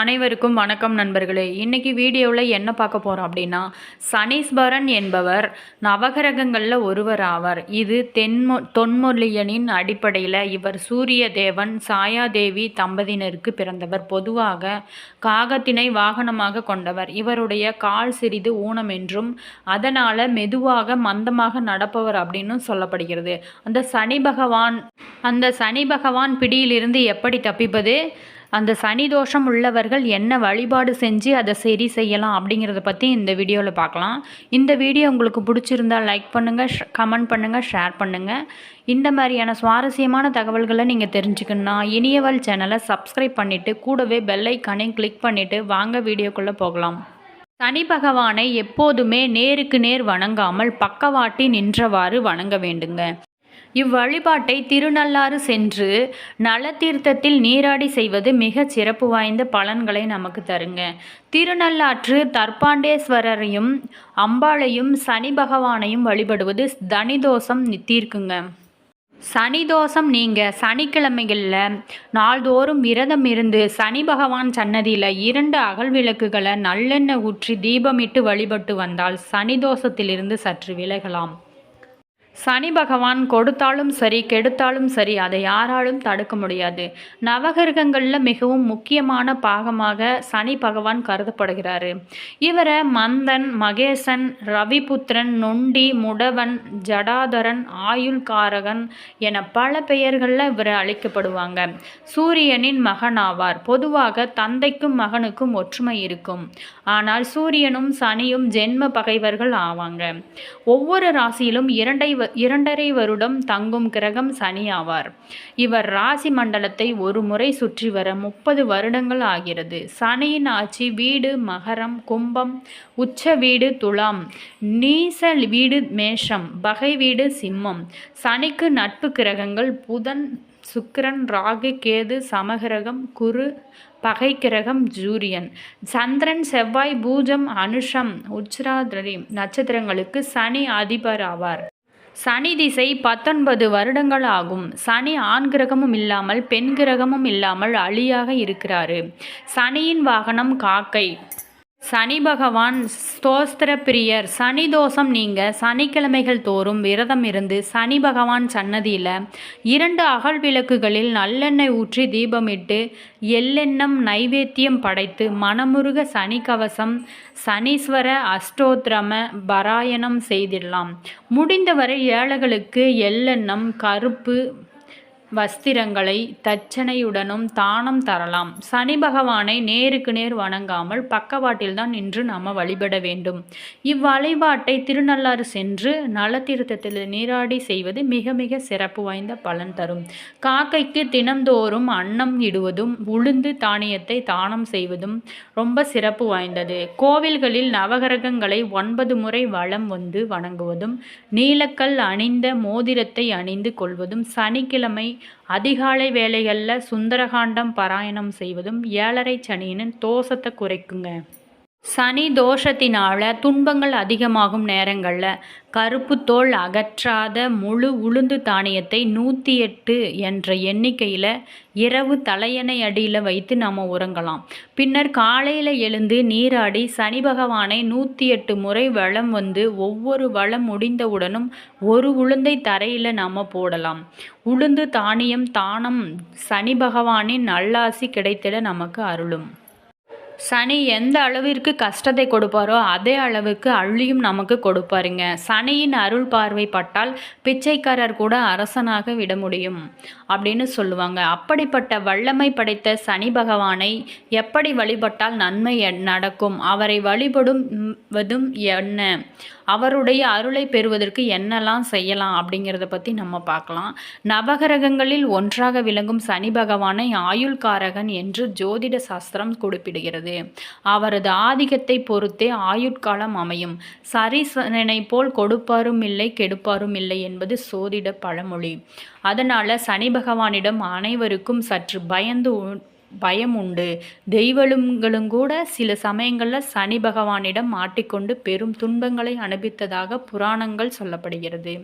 அனைவருக்கும் வணக்கம் நண்பர்களே. இன்னைக்கு வீடியோவில் என்ன பார்க்க போகிறோம் அப்படின்னா சனீஸ்வரன் என்பவர் நவகிரகங்களில் ஒருவர் ஆவார். இது தென்மொ தொன்மொழியனின் அடிப்படையில் இவர் சூரிய தேவன் சாயாதேவி தம்பதியினருக்கு பிறந்தவர். பொதுவாக காகத்தினை வாகனமாக கொண்டவர். இவருடைய கால் சிறிது ஊனம் என்றும் அதனால் மெதுவாக மந்தமாக நடப்பவர் அப்படின்னு சொல்லப்படுகிறது. அந்த சனி பகவான் அந்த சனி பகவான் பிடியிலிருந்து எப்படி தப்பிப்பது? அந்த சனி தோஷம் உள்ளவர்கள் என்ன வழிபாடு செஞ்சு அதை சரி செய்யலாம் அப்படிங்கிறத பற்றி இந்த வீடியோவில் பார்க்கலாம். இந்த வீடியோ உங்களுக்கு பிடிச்சிருந்தா லைக் பண்ணுங்கள் கமெண்ட் பண்ணுங்கள் ஷேர் பண்ணுங்கள் இந்த மாதிரியான சுவாரஸ்யமான தகவல்களை நீங்கள் தெரிஞ்சுக்கணுன்னா இனியவல் சேனலை சப்ஸ்கிரைப் பண்ணிவிட்டு கூடவே பெல் கிளிக் பண்ணிவிட்டு வாங்க வீடியோக்குள்ளே போகலாம். சனி பகவானை எப்போதுமே நேருக்கு நேர் வணங்காமல் பக்கவாட்டி நின்றவாறு வணங்க வேண்டுங்க. இவ்வழிபாட்டை திருநள்ளாறு சென்று நலத்தீர்த்தத்தில் நீராடி செய்வது மிகச் சிறப்பு வாய்ந்த பலன்களை நமக்கு தருங்க. திருநள்ளாற்று தர்பாண்டேஸ்வரரையும் அம்பாளையும் சனி பகவானையும் வழிபடுவது தனிதோஷம் தீர்க்குங்க. சனி தோஷம் நீங்கள் சனிக்கிழமைகளில் நாள்தோறும் விரதம் இருந்து சனி பகவான் சன்னதியில் இரண்டு அகல் விளக்குகளை நல்லெண்ணெய் ஊற்றி தீபமிட்டு வழிபட்டு வந்தால் சனி தோஷத்திலிருந்து சற்று விலகலாம். சனி பகவான் கொடுத்தாலும் சரி கெடுத்தாலும் சரி அதை யாராலும் தடுக்க முடியாது. நவகிரகங்களில் மிகவும் முக்கியமான பாகமாக சனி பகவான் கருதப்படுகிறாரு. இவரை மந்தன் மகேசன் ரவிபுத்திரன் நொண்டி முடவன் ஜடாதரன் ஆயுள்காரகன் என பல பெயர்களில் இவரை அழைக்கப்படுவாங்க. சூரியனின் மகன் ஆவார் பொதுவாக தந்தைக்கும் மகனுக்கும் ஒற்றுமை இருக்கும். ஆனால் சூரியனும் சனியும் ஜென்ம பகைவர்கள் ஆவாங்க. ஒவ்வொரு ராசியிலும் இரண்டை இரண்டரை வருடம் தங்கும் கிரகம் சனி ஆவார். இவர் ராசி மண்டலத்தை ஒரு முறை சுற்றி வர முப்பது வருடங்கள் ஆகிறது. சனியின் ஆட்சி வீடு மகரம் கும்பம் உச்ச வீடு துலாம் நீச வீடு மேஷம் பகை வீடு சிம்மம். சனிக்கு நட்பு கிரகங்கள் புதன் சுக்கிரன் ராகு கேது சமகிரகம் குரு பகை கிரகம் ஜூரியன் சந்திரன் செவ்வாய் பூஜம் அனுஷம் உச்சிராதிரி நட்சத்திரங்களுக்கு சனி அதிபர் ஆவார் சனி திசை பத்தொன்பது வருடங்கள் ஆகும். சனி ஆண் கிரகமும் இல்லாமல் பெண் கிரகமும் இல்லாமல் அழியாக இருக்கிறாரு. சனியின் வாகனம் காக்கை. சனி பகவான் ஸ்தோஸ்திர பிரியர். சனி தோஷம் நீங்க. சனிக்கிழமைகள் தோறும் விரதம் இருந்து சனி பகவான் சன்னதியில் இரண்டு அகல் விளக்குகளில் நல்லெண்ணெய் ஊற்றி தீபமிட்டு எள்ளெண்ணம் நைவேத்தியம் படைத்து மனமுருக சனி கவசம் சனீஸ்வர அஷ்டோத்திரம பராயணம் செய்திடலாம். முடிந்தவரை ஏழைகளுக்கு எள்ளெண்ணம் கருப்பு வஸ்திரங்களை தச்சனையுடனும் தானம் தரலாம். சனி பகவானை நேருக்கு நேர் வணங்காமல் பக்கவாட்டில்தான் நின்று நாம் வழிபட வேண்டும். இவ்வழிபாட்டை திருநள்ளாறு சென்று நலத்தீர்த்தத்தில் நீராடி செய்வது மிக மிக சிறப்பு வாய்ந்த பலன் தரும். காக்கைக்கு தினந்தோறும் அன்னம் இடுவதும் உளுந்து தானியத்தை தானம் செய்வதும் ரொம்ப சிறப்பு வாய்ந்தது. கோவில்களில் நவகிரகங்களை ஒன்பது முறை வளம் வந்து வணங்குவதும் நீலக்கல் அணிந்த மோதிரத்தை அணிந்து கொள்வதும் சனிக்கிழமை அதிகாலை வேலைகளில் சுந்தரகாண்டம் பாராயணம் செய்வதும் ஏழரை சனியின் தோஷத்தை குறைக்குங்க. சனி தோஷத்தினால துன்பங்கள் அதிகமாகும் நேரங்களில் கருப்பு தோல் அகற்றாத முழு உளுந்து தானியத்தை நூற்றி எட்டு என்ற எண்ணிக்கையில் இரவு தலையணை அடியில் வைத்து நாம் உறங்கலாம். பின்னர் காலையில் எழுந்து நீராடி சனி பகவானை நூற்றி எட்டு முறை வளம் வந்து ஒவ்வொரு வளம் முடிந்தவுடனும் ஒரு உளுந்தை தரையில் நாம் போடலாம். உளுந்து தானியம் தானம் சனி பகவானின் நல்லாசி கிடைத்திட நமக்கு அருளும். சனி எந்த அளவிற்கு கஷ்டத்தை கொடுப்பாரோ அதே அளவுக்கு அள்ளியும் நமக்கு கொடுப்பாருங்க. சனியின் அருள் பார்வை பட்டால் பிச்சைக்காரர் கூட அரசனாக விட முடியும் அப்படின்னு சொல்லுவாங்க. அப்படிப்பட்ட வல்லமை படைத்த சனி பகவானை எப்படி வழிபட்டால் நன்மை நடக்கும்? அவரை வழிபடும் என்ன? அவருடைய அருளை பெறுவதற்கு என்னெல்லாம் செய்யலாம் அப்படிங்கிறத பற்றி நம்ம பார்க்கலாம். நவகிரகங்களில் ஒன்றாக விளங்கும் சனி பகவானை ஆயுள்காரகன் என்று ஜோதிட சாஸ்திரம் குறிப்பிடுகிறது. அவரது ஆதிக்கத்தை பொறுத்தே ஆயுட்காலம் அமையும். சரிசனை போல் கொடுப்பாரும் இல்லை கெடுப்பாரும் இல்லை என்பது சோதிட பழமொழி. அதனால் சனி பகவானிடம் அனைவருக்கும் சற்று பயந்து பயம் உண்டு தெய்வங்களும் கூட சில சமயங்களில் சனி பகவானிடம் மாட்டிக்கொண்டு பெரும் துன்பங்களை அனுபவித்ததாக புராணங்கள் சொல்லப்படுகிறது.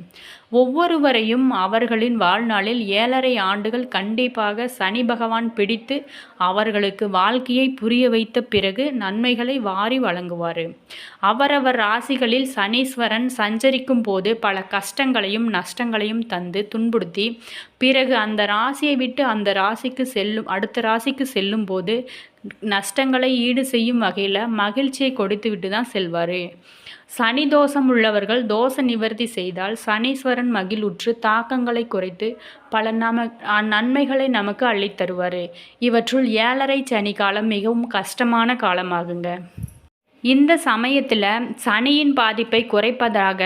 ஒவ்வொருவரையும் அவர்களின் வாழ்நாளில் ஏழரை ஆண்டுகள் கண்டிப்பாக சனி பகவான் பிடித்து அவர்களுக்கு வாழ்க்கையை புரிய வைத்த பிறகு நன்மைகளை வாரி வழங்குவார். அவரவர் ராசிகளில் சனீஸ்வரன் சஞ்சரிக்கும் போது பல கஷ்டங்களையும் நஷ்டங்களையும் தந்து துன்புறுத்தி பிறகு அந்த ராசியை விட்டு அந்த ராசிக்கு செல்லும் அடுத்த ராசிக்கு செல்லும் செல்லும்போது நஷ்டங்களை ஈடு செய்யும் வகையில் மகிழ்ச்சியை கொடுத்துவிட்டு தான் செல்வார். சனி தோஷம் உள்ளவர்கள் தோஷ நிவர்த்தி செய்தால் சனீஸ்வரன் மகிழ்வுற்று தாக்கங்களை குறைத்து பல நம நன்மைகளை நமக்கு அள்ளித்தருவார் இவற்றுள் ஏழரை சனி காலம் மிகவும் கஷ்டமான காலமாகுங்க. இந்த சமயத்தில் சனியின் பாதிப்பை குறைப்பதாக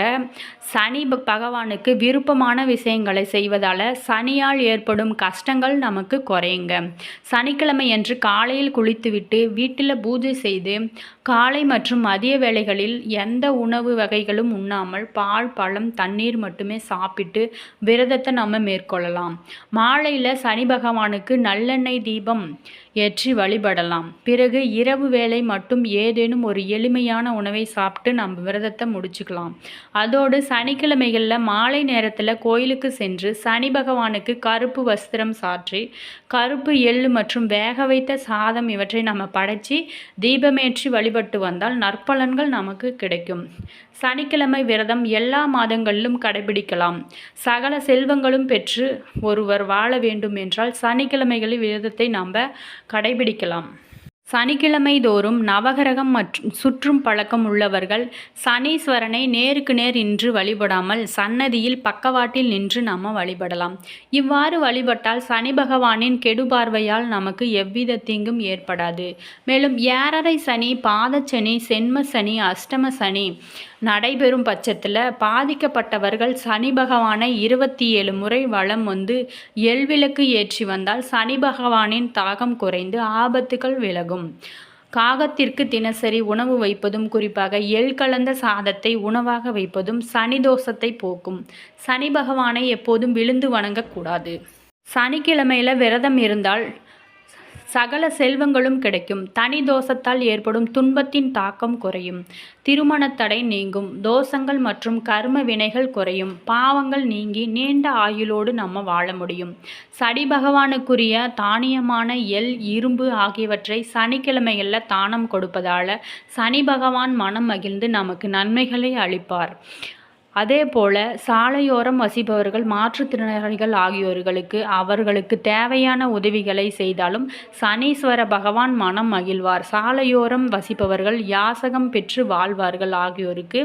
சனி பகவானுக்கு விருப்பமான விஷயங்களை செய்வதால் சனியால் ஏற்படும் கஷ்டங்கள் நமக்கு குறையுங்க. சனிக்கிழமை அன்று காலையில் குளித்துவிட்டு வீட்டில் பூஜை செய்து காலை மற்றும் மதிய வேளைகளில் எந்த உணவு வகைகளும் உண்ணாமல் பால் பழம் தண்ணீர் மட்டுமே சாப்பிட்டு விரதத்தை நம்ம மேற்கொள்ளலாம். மாலையில் சனி பகவானுக்கு நல்லெண்ணெய் தீபம் ஏற்றி வழிபடலாம். பிறகு இரவு வேலை மட்டும் ஏதேனும் ஒரு எளிமையான உணவை சாப்பிட்டு நம்ம விரதத்தை முடிச்சுக்கலாம். அதோடு சனிக்கிழமைகளில் மாலை நேரத்தில் கோயிலுக்கு சென்று சனி பகவானுக்கு கருப்பு வஸ்திரம் சாற்றி கருப்பு எள்ளு மற்றும் வேக வைத்த சாதம் இவற்றை நம்ம படைச்சி தீபமேற்றி வழிபட்டு வந்தால் நற்பலன்கள் நமக்கு கிடைக்கும். சனிக்கிழமை விரதம் எல்லா மாதங்களிலும் கடைபிடிக்கலாம். சகல செல்வங்களும் பெற்று ஒருவர் வாழ வேண்டும் என்றால் சனிக்கிழமைகளில் விரதத்தை நாம் கடைபிடிக்கலாம். சனிக்கிழமை தோறும் நவகிரகம் மற்றும் சுற்றும் பழக்கம் உள்ளவர்கள் சனீஸ்வரனை நேருக்கு நேர் நின்று வழிபடாமல் சன்னதியில் பக்கவாட்டில் நின்று நம்ம வழிபடலாம். இவ்வாறு வழிபட்டால் சனி பகவானின் கெடுபார்வையால் நமக்கு எவ்வித தீங்கும் ஏற்படாது. மேலும் ஏழரை சனி பாதச்சனி சென்ம சனி அஷ்டம சனி நடைபெறும் பட்சத்தில் பாதிக்கப்பட்டவர்கள் சனி பகவானை இருபத்தி ஏழு முறை வளம் வந்து எல்விளக்கு ஏற்றி வந்தால் சனி பகவானின் தாகம் குறைந்து ஆபத்துகள் விலகும். காகத்திற்கு தினசரி உணவு வைப்பதும் குறிப்பாக எள் கலந்த சாதத்தை உணவாக வைப்பதும் சனி தோஷத்தை போக்கும். சனி பகவானை எப்போதும் விழுந்து வணங்கக்கூடாது. சனிக்கிழமையில் விரதம் இருந்தால் சகல செல்வங்களும் கிடைக்கும். தனி தோஷத்தால் ஏற்படும் துன்பத்தின் தாக்கம் குறையும். திருமணத்தடை நீங்கும். தோஷங்கள் மற்றும் கர்ம வினைகள் குறையும். பாவங்கள் நீங்கி நீண்ட ஆயுளோடு நம்ம வாழ முடியும். சடி பகவானுக்குரிய தானியமான எல் இரும்பு ஆகியவற்றை சனிக்கிழமைகளில் தானம் கொடுப்பதால் சனி பகவான் மனம் மகிழ்ந்து நமக்கு நன்மைகளை அளிப்பார். அதே போல சாலையோரம் வசிப்பவர்கள் மாற்றுத்திறனாளிகள் ஆகியோர்களுக்கு அவர்களுக்கு தேவையான உதவிகளை செய்தாலும் சனீஸ்வர பகவான் மனம் மகிழ்வார். சாலையோரம் வசிப்பவர்கள் யாசகம் பெற்று வாழ்வார்கள் ஆகியோருக்கு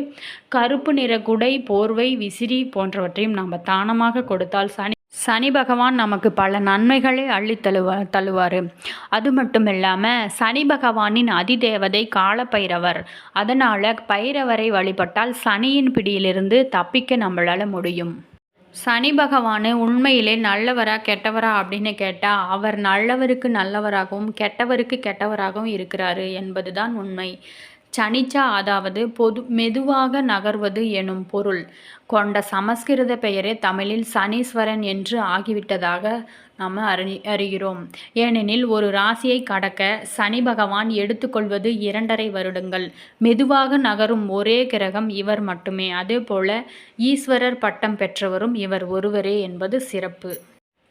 கருப்பு நிற குடை போர்வை விசிறி போன்றவற்றையும் நாம் தானமாக கொடுத்தால் சனி சனி பகவான் நமக்கு பல நன்மைகளை அள்ளி தழுவ தழுவார். அது மட்டும் இல்லாமல் சனி பகவானின் அதிதேவதை காலப்பைரவர். அதனால் பைரவரை வழிபட்டால் சனியின் பிடியிலிருந்து தப்பிக்க நம்மளால் முடியும். சனி பகவான் உண்மையிலே நல்லவரா கெட்டவரா அப்படின்னு கேட்டால் அவர் நல்லவருக்கு நல்லவராகவும் கெட்டவருக்கு கெட்டவராகவும் இருக்கிறாரு என்பதுதான் உண்மை. சனிச்சா அதாவது பொது மெதுவாக நகர்வது எனும் பொருள். கொண்ட சமஸ்கிருத பெயரே தமிழில் சனீஸ்வரன் என்று ஆகிவிட்டதாக நாம் அறி அறிகிறோம். ஏனெனில் ஒரு ராசியை கடக்க சனி பகவான் எடுத்துக்கொள்வது இரண்டரை வருடங்கள். மெதுவாக நகரும் ஒரே கிரகம் இவர் மட்டுமே. அதேபோல ஈஸ்வரர் பட்டம் பெற்றவரும் இவர் ஒருவரே என்பது சிறப்பு.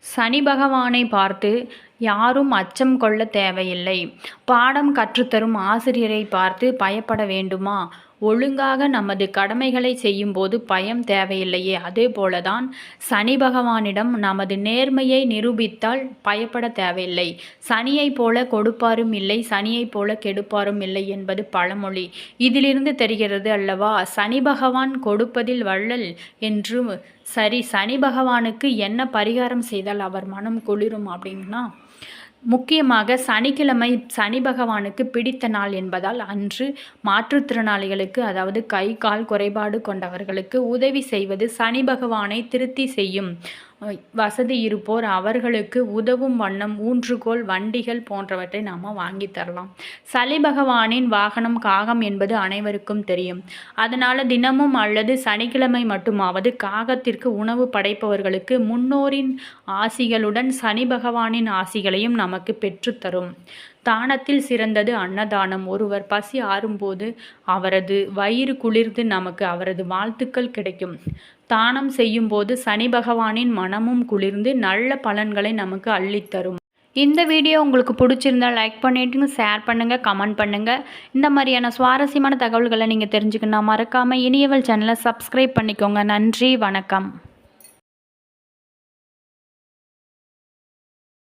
சனி பகவானை பார்த்து யாரும் அச்சம் கொள்ள தேவையில்லை. பாடம் கற்றுத்தரும் ஆசிரியரை பார்த்து பயப்பட வேண்டுமா? ஒழுங்காக நமது கடமைகளை செய்யும்போது பயம் தேவையில்லையே. அதே போலதான் சனி பகவானிடம் நமது நேர்மையை நிரூபித்தால் பயப்பட தேவையில்லை. சனியைப் போல கொடுப்பாரும் இல்லை சனியைப் போல கெடுப்பாரும் இல்லை என்பது பழமொழி. இதிலிருந்து தெரிகிறது அல்லவா சனி பகவான் கொடுப்பதில் வள்ளல் என்று. சரி சனி பகவானுக்கு என்ன பரிகாரம் செய்தால் அவர் மனம் குளிரும் அப்படின்னா? முக்கியமாக சனிக்கிழமை சனி பகவானுக்கு பிடித்த நாள் என்பதால் அன்று மாற்றுத்திறனாளிகளுக்கு அதாவது கை கால் குறைபாடு கொண்டவர்களுக்கு உதவி செய்வது சனி பகவானை திருப்தி செய்யும். வசதி இருப்போர் அவர்களுக்கு உதவும் வண்ணம் ஊன்றுகோல் வண்டிகள் போன்றவற்றை நாம் வாங்கி தரலாம். சலி பகவானின் வாகனம் காகம் என்பது அனைவருக்கும் தெரியும். அதனால் தினமும் அல்லது சனிக்கிழமை மட்டுமாவது காகத்திற்கு உணவு படைப்பவர்களுக்கு முன்னோரின் ஆசிகளுடன் சனி பகவானின் ஆசிகளையும் நமக்கு பெற்றுத்தரும் தானத்தில் சிறந்தது அன்னதானம். ஒருவர் பசி ஆறும்போது அவரது வயிறு குளிர்ந்து நமக்கு அவரது வாழ்த்துக்கள் கிடைக்கும். தானம் செய்யும்போது சனி பகவானின் மனமும் குளிர்ந்து நல்ல பலன்களை நமக்கு அள்ளித்தரும். இந்த வீடியோ உங்களுக்கு பிடிச்சிருந்தா லைக் பண்ணிவிட்டு ஷேர் பண்ணுங்கள் கமெண்ட் பண்ணுங்கள் இந்த மாதிரியான சுவாரஸ்யமான தகவல்களை நீங்கள் தெரிஞ்சுக்கணும் மறக்காமல் இனியவள் சேனலை சப்ஸ்கிரைப் பண்ணிக்கோங்க. நன்றி வணக்கம்.